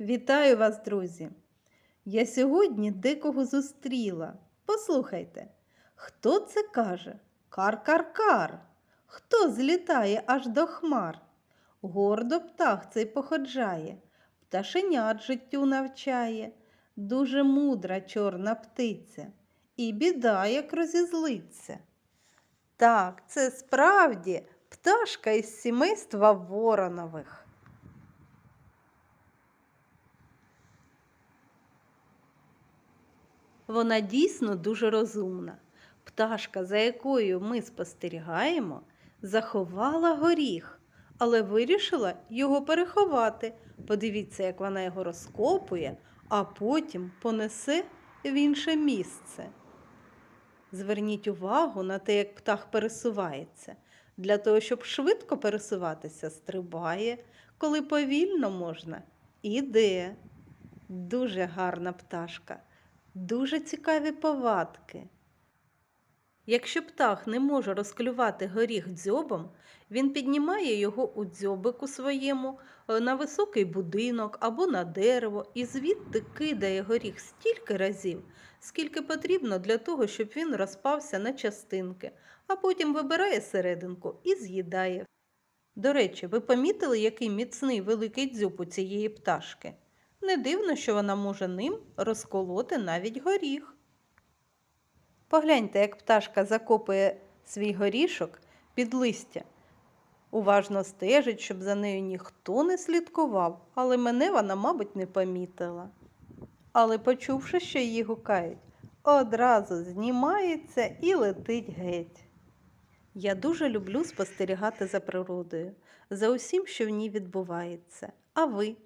Вітаю вас, друзі! Я сьогодні дикого зустріла. Послухайте, хто це каже? Кар-кар-кар. Хто злітає аж до хмар? Гордо птах цей походжає, пташенят життю навчає. Дуже мудра чорна птиця, і біда, як розізлиться. Так, це справді пташка із сімейства воронових. Вона дійсно дуже розумна. Пташка, за якою ми спостерігаємо, заховала горіх, але вирішила його переховати. Подивіться, як вона його розкопує, а потім понесе в інше місце. Зверніть увагу на те, як птах пересувається. Для того, щоб швидко пересуватися, стрибає, коли повільно можна, іде. Дуже гарна пташка, дуже цікаві повадки. Якщо птах не може розклювати горіх дзьобом, він піднімає його у дзьобику своєму е, на високий будинок або на дерево і звідти кидає горіх стільки разів, скільки потрібно для того, щоб він розпався на частинки, а потім вибирає серединку і з'їдає. До речі, ви помітили, який міцний великий дзьоб у цієї пташки? Не дивно, що вона може ним розколоти навіть горіх. Погляньте, як пташка закопує свій горішок під листя. Уважно стежить, щоб за нею ніхто не слідкував, але мене вона, мабуть, не помітила. Але, почувши, що її гукають, одразу знімається і летить геть. Я дуже люблю спостерігати за природою, за усім, що в ній відбувається. А ви?